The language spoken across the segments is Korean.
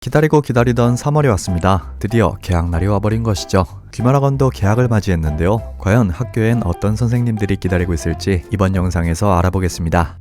기다리고 기다리던 3월이 왔습니다. 드디어 개학날이 와버린 것이죠. 귀말학원도 개학을 맞이했는데요. 과연 학교엔 어떤 선생님들이 기다리고 있을지 이번 영상에서 알아보겠습니다.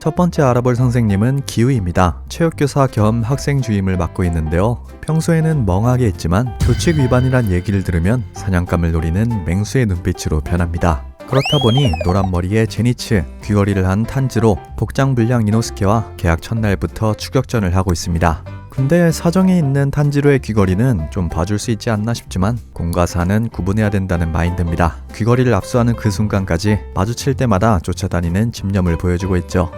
첫 번째 알아볼 선생님은 기우입니다. 체육교사 겸 학생 주임을 맡고 있는데요. 평소에는 멍하게 있지만 교칙 위반이란 얘기를 들으면 사냥감을 노리는 맹수의 눈빛으로 변합니다. 그렇다 보니 노란 머리에 제니츠, 귀걸이를 한 탄지로 복장 불량 이노스케와 계약 첫날부터 추격전을 하고 있습니다. 근데 사정이 있는 탄지로의 귀걸이는 좀 봐줄 수 있지 않나 싶지만 공과 사는 구분해야 된다는 마인드입니다. 귀걸이를 압수하는 그 순간까지 마주칠 때마다 쫓아다니는 집념을 보여주고 있죠.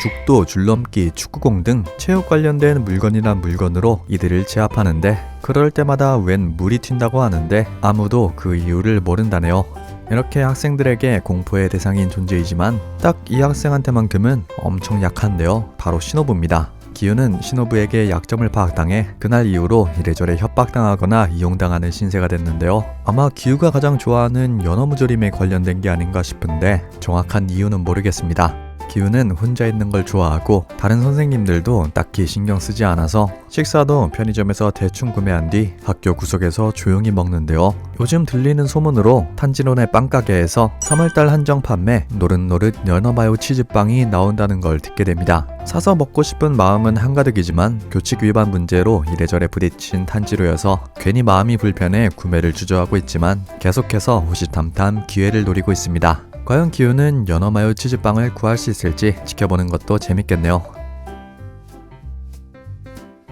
죽도, 줄넘기, 축구공 등 체육 관련된 물건이나 물건으로 이들을 제압하는데 그럴 때마다 웬 물이 튄다고 하는데 아무도 그 이유를 모른다네요. 이렇게 학생들에게 공포의 대상인 존재이지만 딱 이 학생한테만큼은 엄청 약한데요. 바로 신호부입니다. 기우는 신호부에게 약점을 파악당해 그날 이후로 이래저래 협박당하거나 이용당하는 신세가 됐는데요. 아마 기우가 가장 좋아하는 연어무조림에 관련된 게 아닌가 싶은데 정확한 이유는 모르겠습니다. 기우는 혼자 있는 걸 좋아하고 다른 선생님들도 딱히 신경 쓰지 않아서 식사도 편의점에서 대충 구매한 뒤 학교 구석에서 조용히 먹는데요. 요즘 들리는 소문으로 탄지론의 빵가게에서 3월달 한정 판매 노릇노릇 연어마요 치즈빵이 나온다는 걸 듣게 됩니다. 사서 먹고 싶은 마음은 한가득이지만 교칙 위반 문제로 이래저래 부딪힌 탄지로여서 괜히 마음이 불편해 구매를 주저하고 있지만 계속해서 호시탐탐 기회를 노리고 있습니다. 과연 기우는 연어 마요 치즈빵을 구할 수 있을지 지켜보는 것도 재밌겠네요.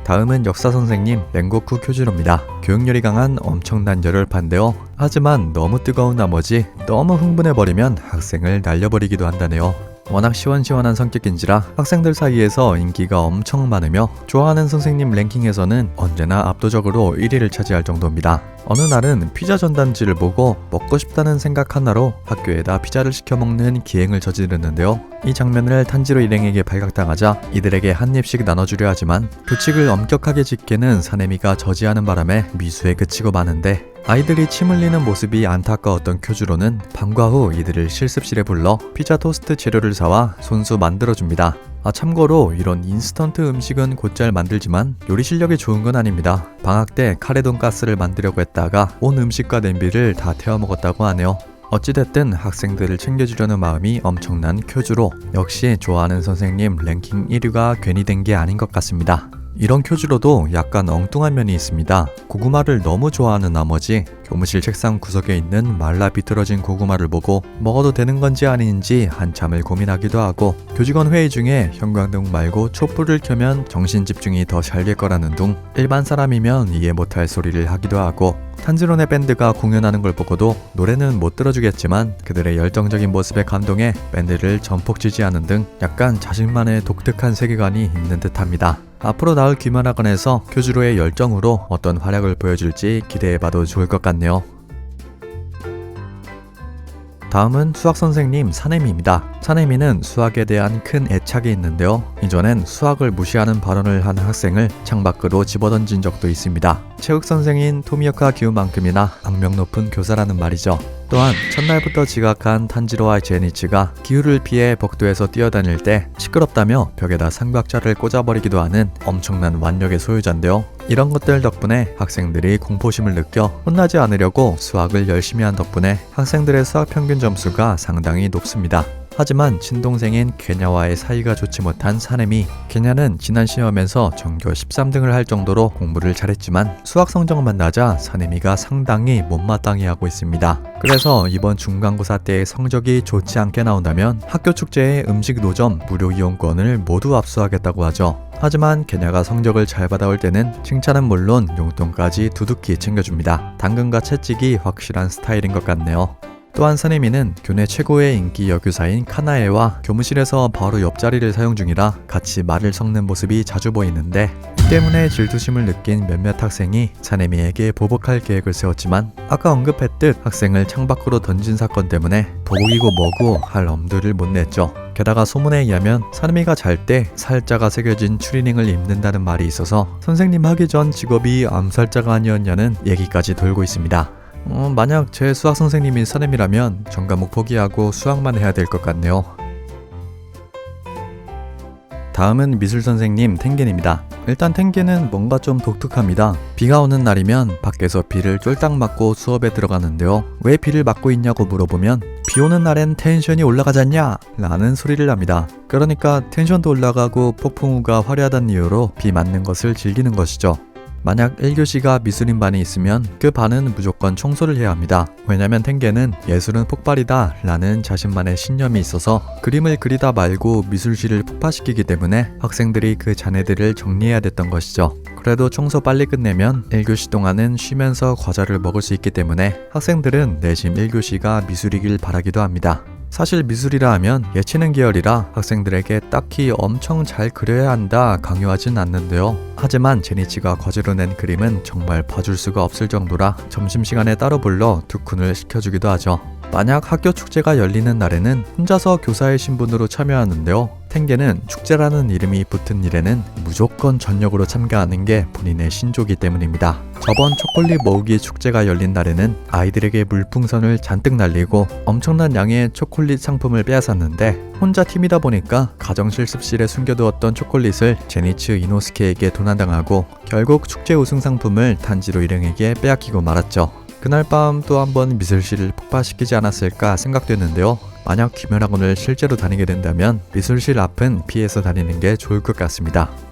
다음은 역사 선생님 랭고쿠 쿄지로입니다. 교육열이 강한 엄청난 열혈파인데요. 하지만 너무 뜨거운 나머지 너무 흥분해버리면 학생을 날려버리기도 한다네요. 워낙 시원시원한 성격인지라 학생들 사이에서 인기가 엄청 많으며 좋아하는 선생님 랭킹에서는 언제나 압도적으로 1위를 차지할 정도입니다. 어느 날은 피자 전단지를 보고 먹고 싶다는 생각 하나로 학교에다 피자를 시켜 먹는 기행을 저지르는데요. 이 장면을 탄지로 일행에게 발각당하자 이들에게 한 입씩 나눠주려 하지만 규칙을 엄격하게 지키는 사내미가 저지하는 바람에 미수에 그치고 마는데 아이들이 침 흘리는 모습이 안타까웠던 큐주로는 방과 후 이들을 실습실에 불러 피자 토스트 재료를 사와 손수 만들어줍니다. 아 참고로 이런 인스턴트 음식은 곧잘 만들지만 요리 실력이 좋은 건 아닙니다. 방학 때 카레 돈가스를 만들려고 했다가 온 음식과 냄비를 다 태워 먹었다고 하네요. 어찌됐든 학생들을 챙겨주려는 마음이 엄청난 큐주로 역시 좋아하는 선생님 랭킹 1위가 괜히 된 게 아닌 것 같습니다. 이런 큐즈로도 약간 엉뚱한 면이 있습니다. 고구마를 너무 좋아하는 나머지 교무실 책상 구석에 있는 말라 비틀어진 고구마를 보고 먹어도 되는 건지 아닌지 한참을 고민하기도 하고 교직원 회의 중에 형광등 말고 촛불을 켜면 정신 집중이 더 잘 될 거라는 둥 일반 사람이면 이해 못할 소리를 하기도 하고 탄지론의 밴드가 공연하는 걸 보고도 노래는 못 들어주겠지만 그들의 열정적인 모습에 감동해 밴드를 전폭 지지하는 등 약간 자신만의 독특한 세계관이 있는 듯합니다. 앞으로 나올 귀만학원에서 교주로의 열정으로 어떤 활약을 보여줄지 기대해봐도 좋을 것 같네요. 다음은 수학 선생님 사내미입니다. 사내미는 수학에 대한 큰 애착이 있는데요. 이전엔 수학을 무시하는 발언을 한 학생을 창밖으로 집어던진 적도 있습니다. 체육 선생인 토미오카 기우만큼이나 악명 높은 교사라는 말이죠. 또한 첫날부터 지각한 탄지로와 제니치가 기후를 피해 복도에서 뛰어다닐 때 시끄럽다며 벽에다 삼각자를 꽂아버리기도 하는 엄청난 완력의 소유자인데요. 이런 것들 덕분에 학생들이 공포심을 느껴 혼나지 않으려고 수학을 열심히 한 덕분에 학생들의 수학 평균 점수가 상당히 높습니다. 하지만 친동생인 케냐와의 사이가 좋지 못한 사nem이 케냐는 지난 시험에서 전교 13등을 할 정도로 공부를 잘했지만 수학 성적만 낮아 사nem이가 상당히 못마땅해 하고 있습니다. 그래서 이번 중간고사 때 성적이 좋지 않게 나온다면 학교 축제에 음식 노점 무료 이용권을 모두 압수하겠다고 하죠. 하지만 케냐가 성적을 잘 받아올 때는 칭찬은 물론 용돈까지 두둑히 챙겨줍니다. 당근과 채찍이 확실한 스타일인 것 같네요. 또한 사네미는 교내 최고의 인기 여교사인 카나에와 교무실에서 바로 옆자리를 사용 중이라 같이 말을 섞는 모습이 자주 보이는데 이 때문에 질투심을 느낀 몇몇 학생이 사네미에게 보복할 계획을 세웠지만 아까 언급했듯 학생을 창밖으로 던진 사건 때문에 보복이고 뭐고 할 엄두를 못 냈죠. 게다가 소문에 의하면 사람이가 잘 때 살자가 새겨진 추리닝을 입는다는 말이 있어서 선생님 하기 전 직업이 암살자가 아니었냐는 얘기까지 돌고 있습니다. 어, 만약 제 수학 선생님이 사nem이라면 전 과목 포기하고 수학만 해야 될 것 같네요. 다음은 미술 선생님 탱겐입니다. 일단 탱겐은 뭔가 좀 독특합니다. 비가 오는 날이면 밖에서 비를 쫄딱 맞고 수업에 들어가는데요. 왜 비를 맞고 있냐고 물어보면 비 오는 날엔 텐션이 올라가잖냐? 라는 소리를 합니다. 그러니까 텐션도 올라가고 폭풍우가 화려하다는 이유로 비 맞는 것을 즐기는 것이죠. 만약 1교시가 미술인 반이 있으면 그 반은 무조건 청소를 해야 합니다. 왜냐면 탱게는 예술은 폭발이다 라는 자신만의 신념이 있어서 그림을 그리다 말고 미술실을 폭파시키기 때문에 학생들이 그 잔해들을 정리해야 됐던 것이죠. 그래도 청소 빨리 끝내면 1교시 동안은 쉬면서 과자를 먹을 수 있기 때문에 학생들은 내심 1교시가 미술이길 바라기도 합니다. 사실 미술이라 하면 예체능 계열이라 학생들에게 딱히 엄청 잘 그려야 한다 강요하진 않는데요. 하지만 제니치가 과제로 낸 그림은 정말 봐줄 수가 없을 정도라 점심시간에 따로 불러 두쿤을 시켜주기도 하죠. 만약 학교 축제가 열리는 날에는 혼자서 교사의 신분으로 참여하는데요. 탱게는 축제라는 이름이 붙은 일에는 무조건 전력으로 참가하는 게 본인의 신조기 때문입니다. 저번 초콜릿 모으기 축제가 열린 날에는 아이들에게 물풍선을 잔뜩 날리고 엄청난 양의 초콜릿 상품을 빼앗았는데 혼자 팀이다 보니까 가정 실습실에 숨겨두었던 초콜릿을 제니츠 이노스케에게 도난당하고 결국 축제 우승 상품을 단지로 일행에게 빼앗기고 말았죠. 그날 밤 또 한 번 미술실을 폭파시키지 않았을까 생각되는데요. 만약 김연학원을 실제로 다니게 된다면 미술실 앞은 피해서 다니는 게 좋을 것 같습니다.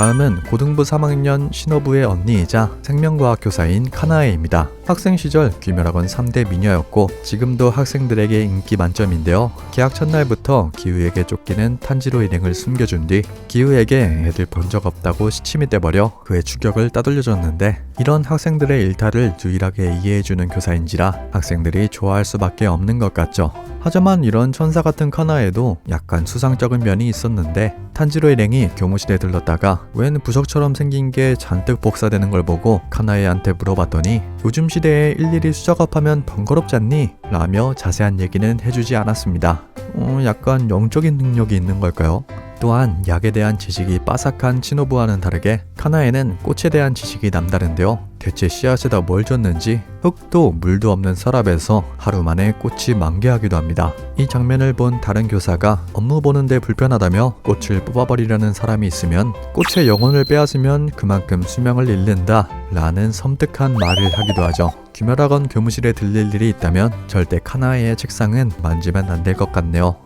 다음은 고등부 3학년 신호부의 언니이자 생명과학 교사인 카나에입니다. 학생 시절 귀멸학원 3대 미녀였고 지금도 학생들에게 인기 만점인데요. 계약 첫날부터 기우에게 쫓기는 탄지로 일행을 숨겨준 뒤 기우에게 애들 본 적 없다고 시침이 떼버려 그의 추격을 따돌려줬는데 이런 학생들의 일탈을 유일하게 이해해주는 교사인지라 학생들이 좋아할 수밖에 없는 것 같죠. 하지만 이런 천사 같은 카나에도 약간 수상적인 면이 있었는데 탄지로 일행이 교무실에 들렀다가 웬 부석처럼 생긴 게 잔뜩 복사되는 걸 보고 카나에한테 물어봤더니 요즘 시대에 일일이 수작업하면 번거롭지 않니? 라며 자세한 얘기는 해주지 않았습니다. 어, 약간 영적인 능력이 있는 걸까요? 또한 약에 대한 지식이 빠삭한 치노부와는 다르게 카나에는 꽃에 대한 지식이 남다른데요. 대체 씨앗에다 뭘 줬는지 흙도 물도 없는 서랍에서 하루 만에 꽃이 만개하기도 합니다. 이 장면을 본 다른 교사가 업무 보는데 불편하다며 꽃을 뽑아버리려는 사람이 있으면 꽃의 영혼을 빼앗으면 그만큼 수명을 잃는다 라는 섬뜩한 말을 하기도 하죠. 귀멸학원 교무실에 들릴 일이 있다면 절대 카나에의 책상은 만지면 안 될 것 같네요.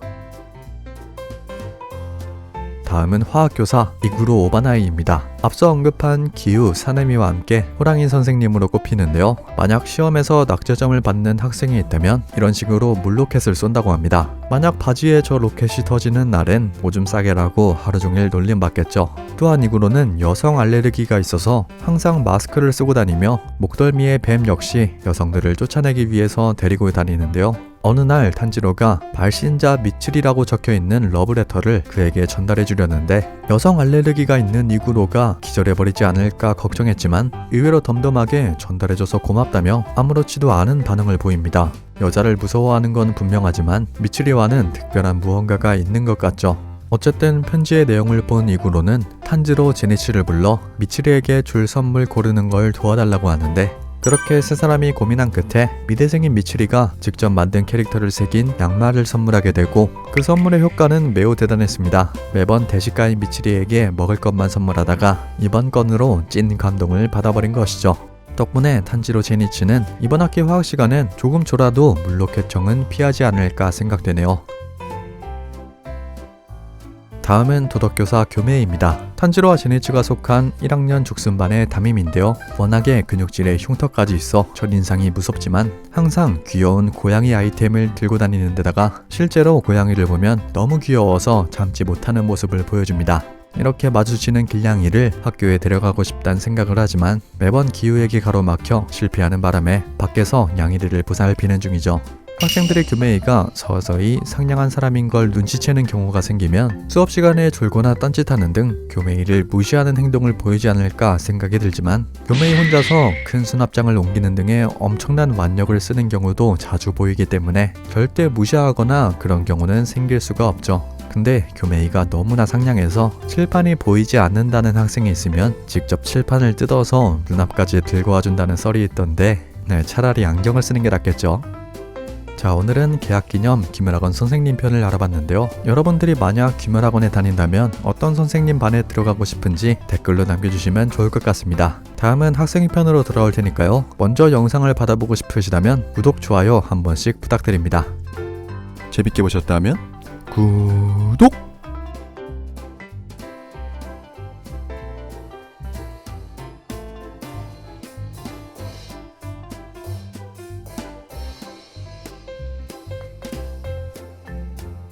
다음은 화학교사 이구로 오바나이입니다. 앞서 언급한 기우, 사네미와 함께 호랑이 선생님으로 꼽히는데요. 만약 시험에서 낙제점을 받는 학생이 있다면 이런 식으로 물로켓을 쏜다고 합니다. 만약 바지에 저 로켓이 터지는 날엔 오줌 싸게라고 하루 종일 놀림받겠죠. 또한 이구로는 여성 알레르기가 있어서 항상 마스크를 쓰고 다니며 목덜미의 뱀 역시 여성들을 쫓아내기 위해서 데리고 다니는데요. 어느 날 탄지로가 발신자 미츠리라고 적혀 있는 러브레터를 그에게 전달해 주려는데 여성 알레르기가 있는 이구로가 기절해버리지 않을까 걱정했지만 의외로 덤덤하게 전달해줘서 고맙다며 아무렇지도 않은 반응을 보입니다. 여자를 무서워하는 건 분명하지만 미츠리와는 특별한 무언가가 있는 것 같죠. 어쨌든 편지의 내용을 본 이구로는 탄지로 제니치를 불러 미츠리에게 줄 선물 고르는 걸 도와달라고 하는데 그렇게 세 사람이 고민한 끝에 미대생인 미츠리가 직접 만든 캐릭터를 새긴 양말을 선물하게 되고 그 선물의 효과는 매우 대단했습니다. 매번 대식가인 미츠리에게 먹을 것만 선물하다가 이번 건으로 찐 감동을 받아버린 것이죠. 덕분에 탄지로 제니치는 이번 학기 화학 시간엔 조금조라도 물로켓청은 피하지 않을까 생각되네요. 다음은 도덕교사 교매입니다. 탄지로와 제니츠가 속한 1학년 죽순반의 담임인데요. 워낙에 근육질에 흉터까지 있어 첫인상이 무섭지만 항상 귀여운 고양이 아이템을 들고 다니는 데다가 실제로 고양이를 보면 너무 귀여워서 참지 못하는 모습을 보여줍니다. 이렇게 마주치는 길냥이를 학교에 데려가고 싶다는 생각을 하지만 매번 기우에게 가로막혀 실패하는 바람에 밖에서 양이들을 보살피는 중이죠. 학생들의 교매이가 서서히 상냥한 사람인 걸 눈치채는 경우가 생기면 수업 시간에 졸거나 딴짓하는 등 교매이를 무시하는 행동을 보이지 않을까 생각이 들지만 교매이 혼자서 큰 수납장을 옮기는 등의 엄청난 완력을 쓰는 경우도 자주 보이기 때문에 절대 무시하거나 그런 경우는 생길 수가 없죠. 근데 교매이가 너무나 상냥해서 칠판이 보이지 않는다는 학생이 있으면 직접 칠판을 뜯어서 눈앞까지 들고 와준다는 썰이 있던데 네, 차라리 안경을 쓰는 게 낫겠죠. 자, 오늘은 개학 기념 김을학원 선생님 편을 알아봤는데요. 여러분들이 만약 김을학원에 다닌다면 어떤 선생님 반에 들어가고 싶은지 댓글로 남겨주시면 좋을 것 같습니다. 다음은 학생 편으로 돌아올 테니까요. 먼저 영상을 받아보고 싶으시다면 구독, 좋아요 한 번씩 부탁드립니다. 재밌게 보셨다면 구독!